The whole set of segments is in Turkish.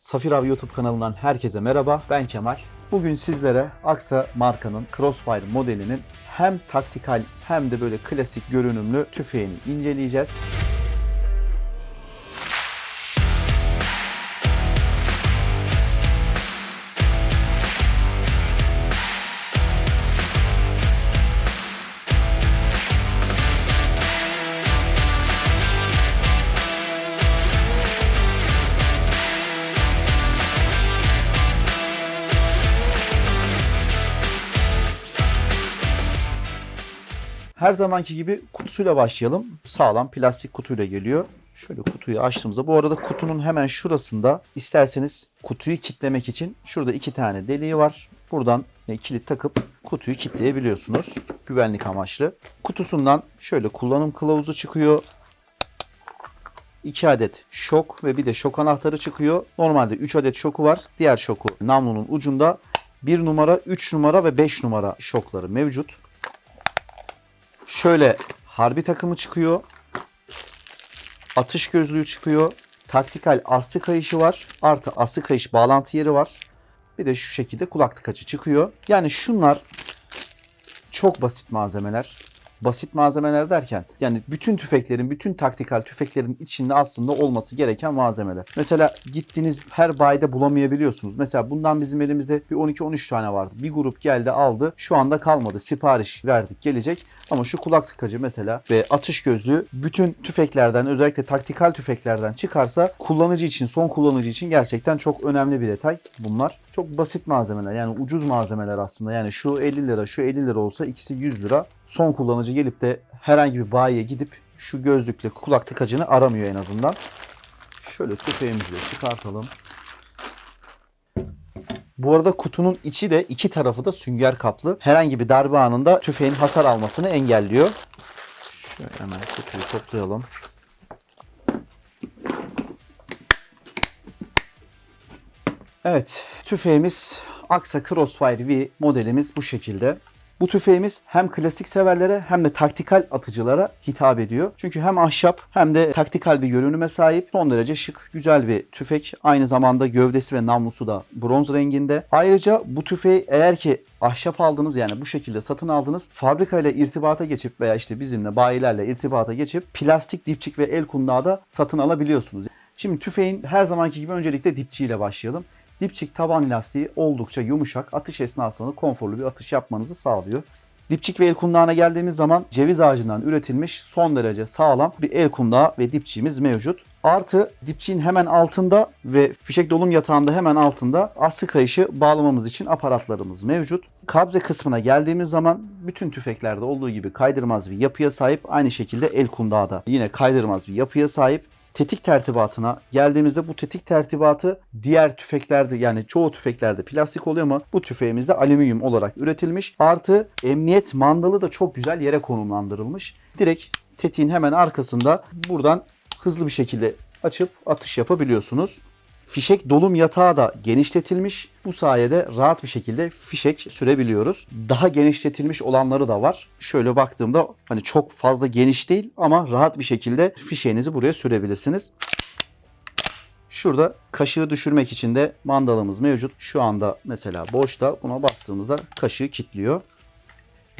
Safir Av YouTube kanalından herkese merhaba. Ben Kemal. Bugün sizlere Aksa markanın Crossfire modelinin hem taktikal hem de böyle klasik görünümlü tüfeğini inceleyeceğiz. Her zamanki gibi kutusuyla başlayalım. Sağlam plastik kutuyla geliyor. Şöyle kutuyu açtığımızda bu arada kutunun hemen şurasında isterseniz kutuyu kitlemek için şurada iki tane deliği var. Buradan kilit takıp kutuyu kitleyebiliyorsunuz. Güvenlik amaçlı. Kutusundan şöyle kullanım kılavuzu çıkıyor. 2 adet şok ve bir de şok anahtarı çıkıyor. Normalde 3 adet şoku var. Diğer şoku namlunun ucunda 1 numara, 3 numara ve 5 numara şokları mevcut. Şöyle harbi takımı çıkıyor. Atış gözlüğü çıkıyor. Taktikal aslı kayışı var. Artı aslı kayış bağlantı yeri var. Bir de şu şekilde kulak tıkacı çıkıyor. Yani şunlar çok basit malzemeler. Basit malzemeler derken yani bütün tüfeklerin, bütün taktikal tüfeklerin içinde aslında olması gereken malzemeler. Mesela gittiğiniz her bayide bulamayabiliyorsunuz. Mesela bundan bizim elimizde bir 12-13 tane vardı. Bir grup geldi aldı. Şu anda kalmadı. Sipariş verdik gelecek. Ama şu kulak tıkacı mesela ve atış gözlüğü bütün tüfeklerden özellikle taktikal tüfeklerden çıkarsa kullanıcı için, son kullanıcı için gerçekten çok önemli bir detay bunlar. Çok basit malzemeler yani ucuz malzemeler aslında. Yani şu 50 lira, şu 50 lira olsa ikisi 100 lira. Son kullanıcı gelip de herhangi bir bayiye gidip şu gözlükle kulak tıkacını aramıyor en azından. Şöyle tüfeğimizi de çıkartalım. Bu arada kutunun içi de iki tarafı da sünger kaplı. Herhangi bir darbe anında tüfeğin hasar almasını engelliyor. Şöyle hemen kutuyu toplayalım. Evet, tüfeğimiz Aksa Crossfire V modelimiz bu şekilde. Bu tüfeğimiz hem klasik severlere hem de taktikal atıcılara hitap ediyor. Çünkü hem ahşap hem de taktikal bir görünüme sahip. Son derece şık, güzel bir tüfek. Aynı zamanda gövdesi ve namlusu da bronz renginde. Ayrıca bu tüfeği eğer ki ahşap aldınız yani bu şekilde satın aldınız. Fabrikayla irtibata geçip veya işte bizimle bayilerle irtibata geçip plastik dipçik ve el kundağı da satın alabiliyorsunuz. Şimdi tüfeğin her zamanki gibi öncelikle dipçiyle başlayalım. Dipçik taban lastiği oldukça yumuşak. Atış esnasında konforlu bir atış yapmanızı sağlıyor. Dipçik ve el kundağına geldiğimiz zaman ceviz ağacından üretilmiş son derece sağlam bir el kundağı ve dipçiğimiz mevcut. Artı dipçiğin hemen altında ve fişek dolum yatağında hemen altında askı kayışı bağlamamız için aparatlarımız mevcut. Kabze kısmına geldiğimiz zaman bütün tüfeklerde olduğu gibi kaydırmaz bir yapıya sahip. Aynı şekilde el kundağı da yine kaydırmaz bir yapıya sahip tetik tertibatına geldiğimizde bu tetik tertibatı diğer tüfeklerde yani çoğu tüfeklerde plastik oluyor ama bu tüfeğimizde alüminyum olarak üretilmiş. Artı emniyet mandalı da çok güzel yere konumlandırılmış. Direkt tetiğin hemen arkasında buradan hızlı bir şekilde açıp atış yapabiliyorsunuz. Fişek dolum yatağı da genişletilmiş. Bu sayede rahat bir şekilde fişek sürebiliyoruz. Daha genişletilmiş olanları da var. Şöyle baktığımda hani çok fazla geniş değil ama rahat bir şekilde fişeğinizi buraya sürebilirsiniz. Şurada kaşığı düşürmek için de mandalımız mevcut. Şu anda mesela boşta buna bastığımızda kaşığı kilitliyor.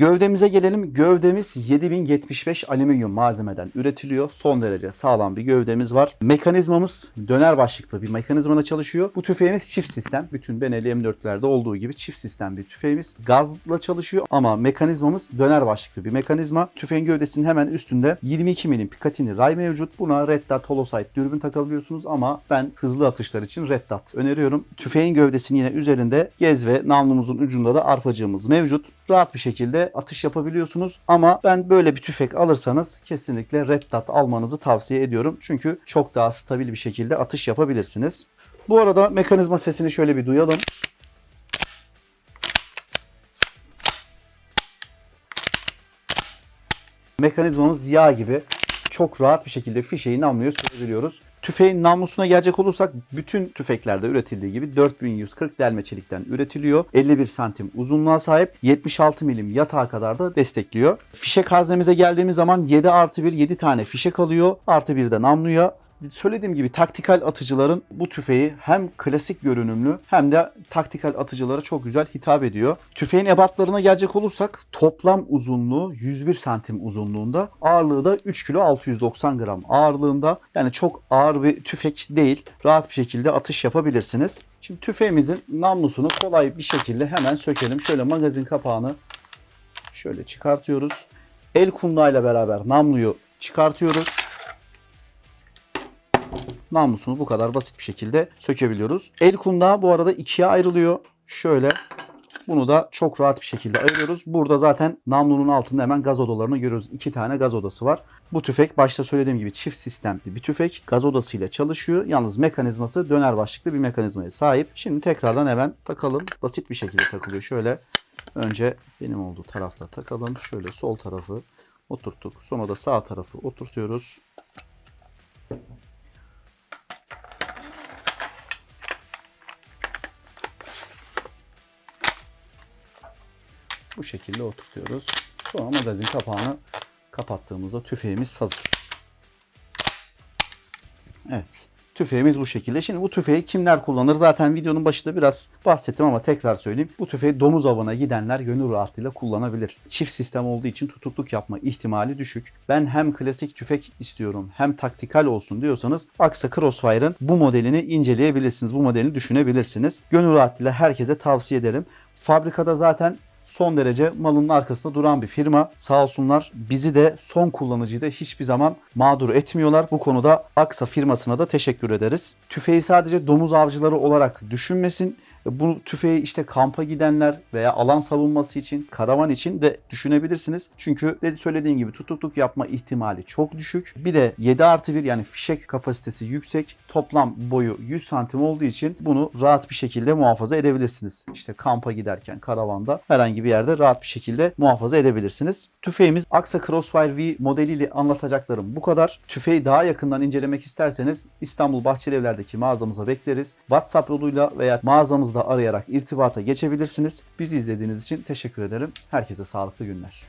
Gövdemize gelelim. Gövdemiz 7075 alüminyum malzemeden üretiliyor. Son derece sağlam bir gövdemiz var. Mekanizmamız döner başlıklı bir mekanizmada çalışıyor. Bu tüfeğimiz çift sistem. Bütün Benelli M4'lerde olduğu gibi çift sistem bir tüfeğimiz. Gazla çalışıyor ama mekanizmamız döner başlıklı bir mekanizma. Tüfeğin gövdesinin hemen üstünde 22 milim Picatinny ray mevcut. Buna Red Dot Holosight dürbün takabiliyorsunuz ama ben hızlı atışlar için Red Dot öneriyorum. Tüfeğin gövdesinin yine üzerinde gez ve namlumuzun ucunda da arpacığımız mevcut. Rahat bir şekilde atış yapabiliyorsunuz. Ama ben böyle bir tüfek alırsanız kesinlikle Red Dot almanızı tavsiye ediyorum. Çünkü çok daha stabil bir şekilde atış yapabilirsiniz. Bu arada mekanizma sesini şöyle bir duyalım. Mekanizmamız yağ gibi çok rahat bir şekilde fişeği namluya sürebiliyoruz. Tüfeğin namlusuna gelecek olursak bütün tüfeklerde üretildiği gibi 4140 delme çelikten üretiliyor. 51 santim uzunluğa sahip 76 milim yatağa kadar da destekliyor. Fişek haznemize geldiğimiz zaman 7 artı 1 7 tane fişek alıyor. Artı bir de namluya Söylediğim gibi taktikal atıcıların bu tüfeği hem klasik görünümlü hem de taktikal atıcılara çok güzel hitap ediyor. Tüfeğin ebatlarına gelecek olursak toplam uzunluğu 101 santim uzunluğunda, ağırlığı da 3 kilo 690 gram ağırlığında. Yani çok ağır bir tüfek değil. Rahat bir şekilde atış yapabilirsiniz. Şimdi tüfeğimizin namlusunu kolay bir şekilde hemen sökelim. Şöyle magazin kapağını şöyle çıkartıyoruz. El kundağıyla beraber namluyu çıkartıyoruz. Namlusunu bu kadar basit bir şekilde sökebiliyoruz. El kundağı bu arada ikiye ayrılıyor. Şöyle bunu da çok rahat bir şekilde ayırıyoruz. Burada zaten namlunun altında hemen gaz odalarını görüyoruz. İki tane gaz odası var. Bu tüfek başta söylediğim gibi çift sistemli bir tüfek. Gaz odasıyla çalışıyor. Yalnız mekanizması döner başlıklı bir mekanizmaya sahip. Şimdi tekrardan hemen takalım. Basit bir şekilde takılıyor. Şöyle önce benim olduğu tarafta takalım. Şöyle sol tarafı oturttuk. Sonra da sağ tarafı oturtuyoruz. Bu şekilde oturtuyoruz. Sonra magazin kapağını kapattığımızda tüfeğimiz hazır. Evet. Tüfeğimiz bu şekilde. Şimdi bu tüfeği kimler kullanır? Zaten videonun başında biraz bahsettim ama tekrar söyleyeyim. Bu tüfeği domuz avına gidenler gönül rahatlığıyla kullanabilir. Çift sistem olduğu için tutukluk yapma ihtimali düşük. Ben hem klasik tüfek istiyorum hem taktikal olsun diyorsanız Aksa Crossfire'ın bu modelini inceleyebilirsiniz. Bu modelini düşünebilirsiniz. Gönül rahatlığıyla herkese tavsiye ederim. Fabrikada zaten son derece malının arkasında duran bir firma. Sağ olsunlar bizi de son kullanıcıyı da hiçbir zaman mağdur etmiyorlar. Bu konuda Aksa firmasına da teşekkür ederiz. Tüfeği sadece domuz avcıları olarak düşünmesin. Bu tüfeği işte kampa gidenler veya alan savunması için, karavan için de düşünebilirsiniz. Çünkü dedi söylediğim gibi tutukluk yapma ihtimali çok düşük. Bir de 7 artı 1 yani fişek kapasitesi yüksek. Toplam boyu 100 santim olduğu için bunu rahat bir şekilde muhafaza edebilirsiniz. İşte kampa giderken, karavanda herhangi bir yerde rahat bir şekilde muhafaza edebilirsiniz. Tüfeğimiz Aksa Crossfire V modeliyle anlatacaklarım bu kadar. Tüfeği daha yakından incelemek isterseniz İstanbul Bahçelievler'deki mağazamıza bekleriz. WhatsApp yoluyla veya mağazamızda arayarak irtibata geçebilirsiniz. Bizi izlediğiniz için teşekkür ederim. Herkese sağlıklı günler.